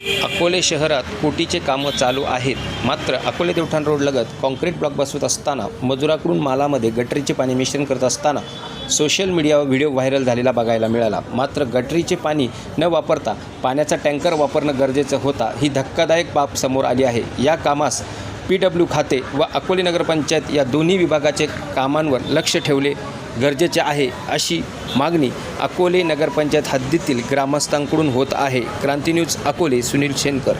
अकोले शहरात कोटीचे कामं चालू आहेत. मात्र अकोले देवठाण रोडलगत कॉन्क्रीट ब्लॉक बसवत असताना मजुराकडून मालामध्ये गटरीचे पाणी मिश्रण करत असताना सोशल मीडियावर व्हिडिओ व्हायरल झालेला बघायला मिळाला. मात्र गटरीचे पाणी न वापरता पाण्याचा टँकर वापरणं गरजेचं होता ही धक्कादायक बाब समोर आली आहे. या कामास पी डब्ल्यू खाते व अकोले नगरपंचायत या दोन्ही विभागाचे कामांवर लक्ष ठेवले गरजेचे आहे अशी मागणी अकोले नगरपंचायत हद्दीतील ग्रामस्थांकडून होत आहे. Kranti news Akole Sunil Schenker.